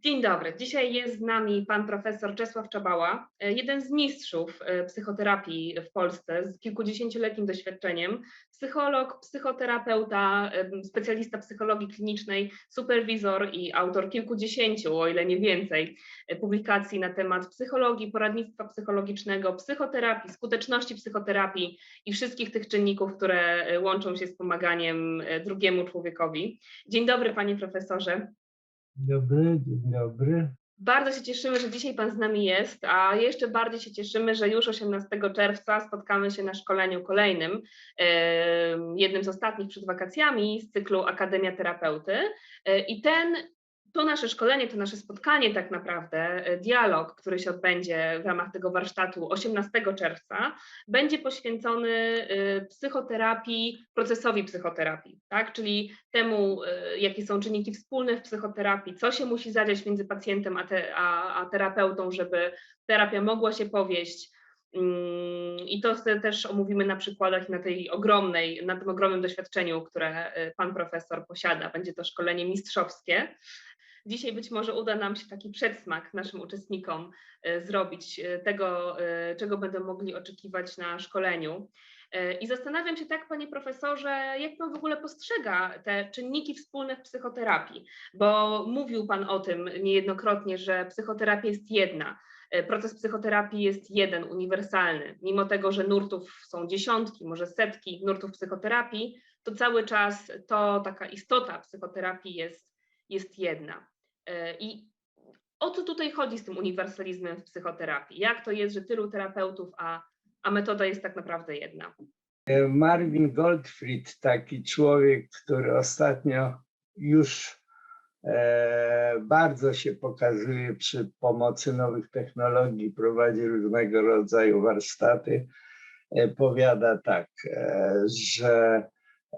Dzień dobry. Dzisiaj jest z nami pan profesor Czesław Czabała, e, jeden z mistrzów e, psychoterapii w Polsce z kilkudziesięcioletnim doświadczeniem. Psycholog, psychoterapeuta, e, specjalista psychologii klinicznej, superwizor i autor kilkudziesięciu, o ile nie więcej, publikacji na temat psychologii, poradnictwa psychologicznego, psychoterapii, skuteczności psychoterapii i wszystkich tych czynników, które łączą się z pomaganiem drugiemu człowiekowi. Dzień dobry, panie profesorze. Dobry, dzień dobry. Bardzo się cieszymy, że dzisiaj Pan z nami jest, a jeszcze bardziej się cieszymy, że już 18 czerwca spotkamy się na szkoleniu kolejnym, jednym z ostatnich przed wakacjami z cyklu Akademia Terapeuty. E, I ten to nasze szkolenie, to nasze spotkanie tak naprawdę, e, dialog, który się odbędzie w ramach tego warsztatu 18 czerwca, będzie poświęcony e, psychoterapii, procesowi psychoterapii, tak? czyli temu, e, jakie są czynniki wspólne w psychoterapii, co się musi zadziać między pacjentem a, te, a, a terapeutą, żeby terapia mogła się powieść, mm, i to też omówimy na przykładach na tej ogromnej, na tym ogromnym doświadczeniu, które pan profesor posiada. Będzie to szkolenie mistrzowskie. Dzisiaj być może uda nam się taki przedsmak naszym uczestnikom e, zrobić e, tego, e, czego będą mogli oczekiwać na szkoleniu. I zastanawiam się tak, panie profesorze, jak pan w ogóle postrzega te czynniki wspólne w psychoterapii, bo mówił pan o tym niejednokrotnie, że psychoterapia jest jedna. Proces psychoterapii jest jeden, uniwersalny. Mimo tego, że nurtów są dziesiątki, może setki nurtów psychoterapii, to cały czas to taka istota psychoterapii jest, jest jedna. E, I o co tutaj chodzi z tym uniwersalizmem w psychoterapii? Jak to jest, że tylu terapeutów, a, a metoda jest tak naprawdę jedna? E, Marvin Goldfried, taki człowiek, który ostatnio już e, bardzo się pokazuje przy pomocy nowych technologii, prowadzi różnego rodzaju warsztaty, e, powiada tak, e, że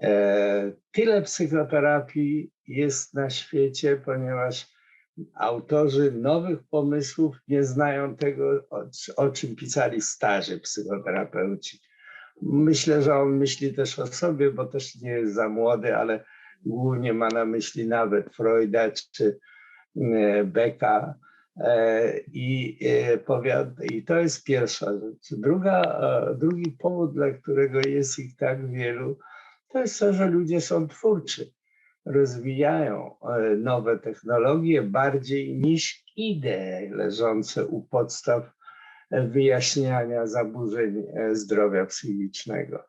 e, tyle psychoterapii jest na świecie, ponieważ autorzy nowych pomysłów nie znają tego, o, o czym pisali starzy psychoterapeuci. Myślę, że on myśli też o sobie, bo też nie jest za młody, ale głównie ma na myśli nawet Freuda czy e, Becka. E, I, e, I to jest pierwsza rzecz. Druga, drugi powód, dla którego jest ich tak wielu, to jest to, że ludzie są twórczy rozwijają e, nowe technologie bardziej niż idee leżące u podstaw e, wyjaśniania zaburzeń e, zdrowia psychicznego.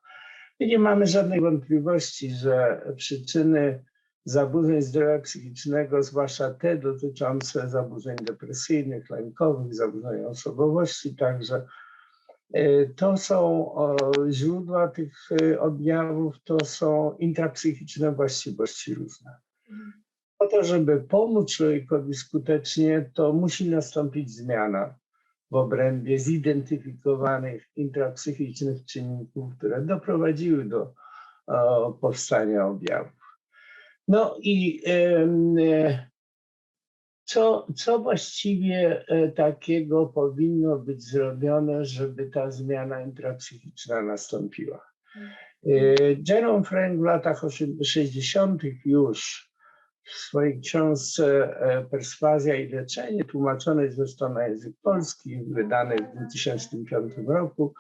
I nie mamy żadnej wątpliwości, że przyczyny zaburzeń zdrowia psychicznego, zwłaszcza te dotyczące zaburzeń depresyjnych, lękowych, zaburzeń osobowości, także to są źródła tych e, objawów, to są intrapsychiczne właściwości różne. Po to, żeby pomóc człowiekowi skutecznie, to musi nastąpić zmiana w obrębie zidentyfikowanych intrapsychicznych czynników, które doprowadziły do powstania objawów. No i e, co, co właściwie e, takiego powinno być zrobione, żeby ta zmiana intrapsychiczna nastąpiła? E, Jerome Frank w latach 60. już w swojej książce e, Perswazja i leczenie, tłumaczonej zresztą na język polski, wydanej w 2005 roku,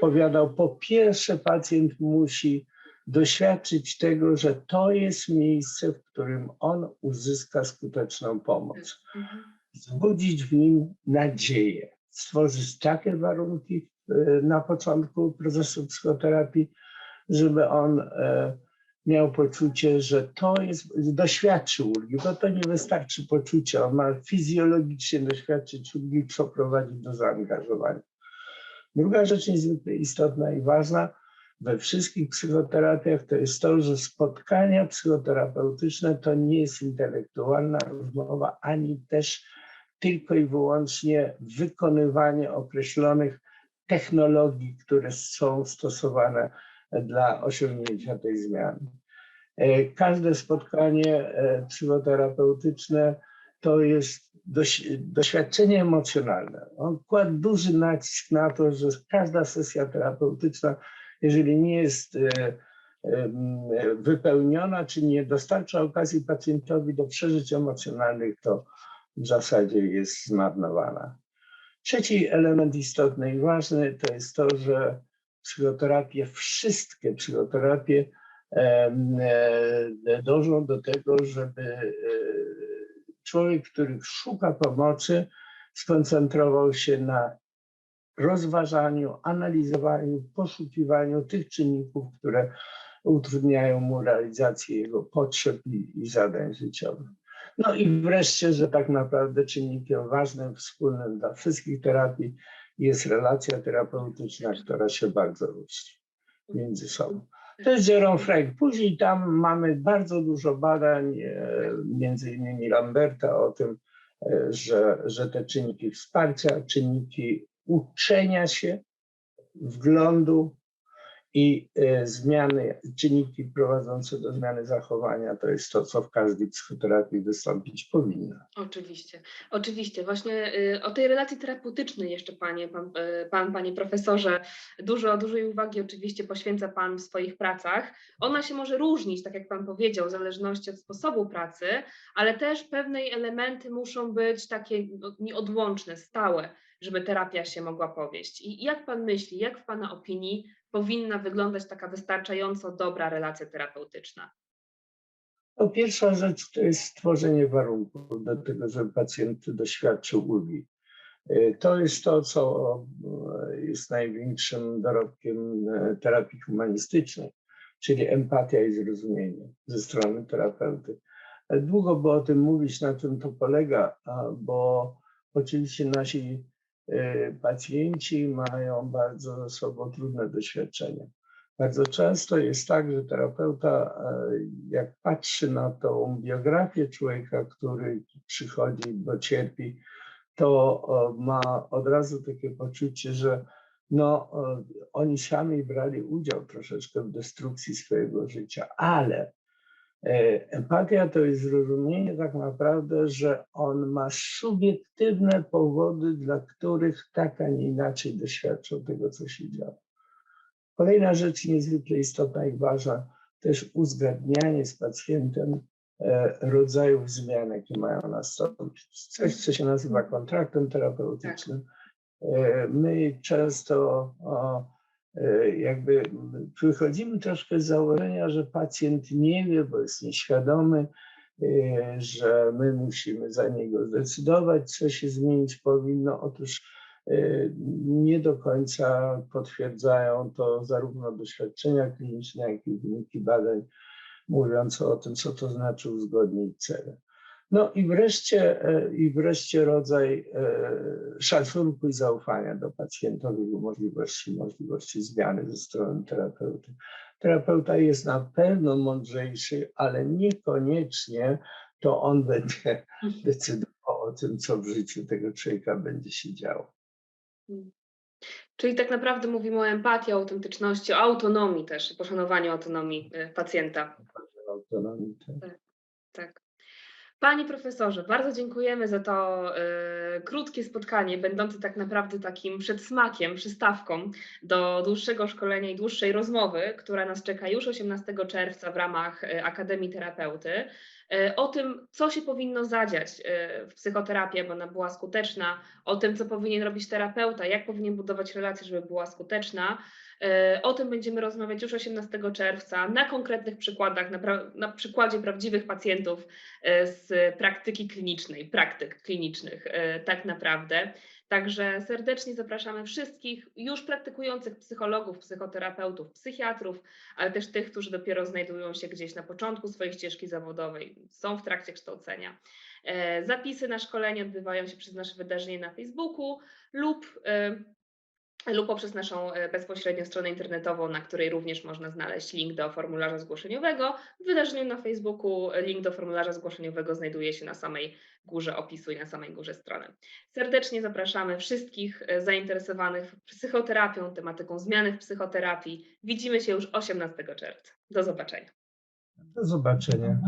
powiadał, po pierwsze pacjent musi doświadczyć tego, że to jest miejsce, w którym on uzyska skuteczną pomoc. Zbudzić w nim nadzieję, stworzyć takie warunki e, na początku procesu psychoterapii, żeby on e, miał poczucie, że to jest, doświadczył ulgi, bo to nie wystarczy poczucie, on ma fizjologicznie doświadczyć ulgi, co prowadzi do zaangażowania. Druga rzecz niezwykle istotna i ważna, we wszystkich psychoterapiach to jest to, że spotkania psychoterapeutyczne to nie jest intelektualna rozmowa, ani też tylko i wyłącznie wykonywanie określonych technologii, które są stosowane dla osiągnięcia tej zmiany. E, każde spotkanie e, psychoterapeutyczne to jest doświadczenie emocjonalne. On kładł duży nacisk na to, że każda sesja terapeutyczna jeżeli nie jest e, wypełniona, czy nie dostarcza okazji pacjentowi do przeżyć emocjonalnych, to, w zasadzie jest zmarnowana. Trzeci element istotny i ważny to jest to, że psychoterapie, wszystkie psychoterapie e, dążą do tego, żeby e, człowiek, który szuka pomocy, skoncentrował się na rozważaniu, analizowaniu, poszukiwaniu tych czynników, które utrudniają mu realizację jego potrzeb i, i zadań życiowych. No i wreszcie, że tak naprawdę czynnikiem ważnym, wspólnym dla wszystkich terapii jest relacja terapeutyczna, która się bardzo różni między sobą. To jest Jerome Frank. Później tam mamy bardzo dużo badań, e, między innymi Lamberta o tym, e, że, że te czynniki wsparcia, czynniki uczenia się, wglądu i e, zmiany, czynniki prowadzące do zmiany zachowania, to jest to, co w każdej psychoterapii wystąpić powinno. Oczywiście, oczywiście. Właśnie y, o tej relacji terapeutycznej jeszcze panie, pan, y, pan, panie profesorze, dużo, dużej uwagi oczywiście poświęca pan w swoich pracach. Ona się może różnić, tak jak pan powiedział, w zależności od sposobu pracy, ale też pewne elementy muszą być takie no, nieodłączne, stałe, żeby terapia się mogła powieść. I jak pan myśli, jak w pana opinii powinna wyglądać taka wystarczająco dobra relacja terapeutyczna? No, pierwsza rzecz to jest stworzenie warunków do tego, żeby pacjent doświadczył ulgi. Y, To jest to, co e, jest największym dorobkiem e, terapii humanistycznej, czyli empatia i zrozumienie ze strony terapeuty. Długo by o tym mówić, na czym to polega, bo oczywiście nasi e, pacjenci mają bardzo ze sobą trudne doświadczenia. Bardzo często jest tak, że terapeuta, e, jak patrzy na tą biografię człowieka, który przychodzi, bo cierpi, to ma od razu takie poczucie, że no, oni sami brali udział troszeczkę w destrukcji swojego życia, ale empatia to jest zrozumienie tak naprawdę, że on ma subiektywne powody, dla których tak, a nie inaczej doświadczał tego, co się działo. Kolejna rzecz niezwykle istotna i ważna, też uzgadnianie z pacjentem e, rodzajów zmian, jakie mają nastąpić. Coś, co się nazywa kontraktem terapeutycznym. E, My często e, jakby wychodzimy troszkę z założenia, że pacjent nie wie, bo jest nieświadomy, e, że my musimy za niego zdecydować, co się zmienić powinno. Otóż e, nie do końca potwierdzają to zarówno doświadczenia kliniczne, jak i wyniki badań mówiące o tym, co to znaczy uzgodnić cele. No i wreszcie, e, i wreszcie rodzaj e, szacunku i zaufania do jego możliwości, możliwości zmiany ze strony terapeuty. Terapeuta jest na pewno mądrzejszy, ale niekoniecznie to on będzie decydował o tym, co w życiu tego człowieka będzie się działo. Czyli tak naprawdę mówimy o empatii, o autentyczności, o autonomii też, poszanowaniu autonomii y, pacjenta. Autonomii, tak. Tak. Panie profesorze, bardzo dziękujemy za to y, krótkie spotkanie, będące tak naprawdę takim przedsmakiem, przystawką do dłuższego szkolenia i dłuższej rozmowy, która nas czeka już 18 czerwca w ramach y, Akademii Terapeuty. Y, o tym, co się powinno zadziać y, w psychoterapii, aby ona była skuteczna, o tym, co powinien robić terapeuta, jak powinien budować relacje, żeby była skuteczna. Y, O tym będziemy rozmawiać już 18 czerwca na konkretnych przykładach, na, na przykładzie prawdziwych pacjentów e, z praktyki klinicznej, praktyk klinicznych e, tak naprawdę. Także serdecznie zapraszamy wszystkich już praktykujących psychologów, psychoterapeutów, psychiatrów, ale też tych, którzy dopiero znajdują się gdzieś na początku swojej ścieżki zawodowej, są w trakcie kształcenia. E, Zapisy na szkolenie odbywają się przez nasze wydarzenie na Facebooku lub e, lub poprzez naszą e, bezpośrednią stronę internetową, na której również można znaleźć link do formularza zgłoszeniowego. W wydarzeniu na Facebooku link do formularza zgłoszeniowego znajduje się na samej górze opisu i na samej górze strony. Serdecznie zapraszamy wszystkich e, zainteresowanych psychoterapią, tematyką zmiany w psychoterapii. Widzimy się już 18 czerwca. Do zobaczenia. Do zobaczenia.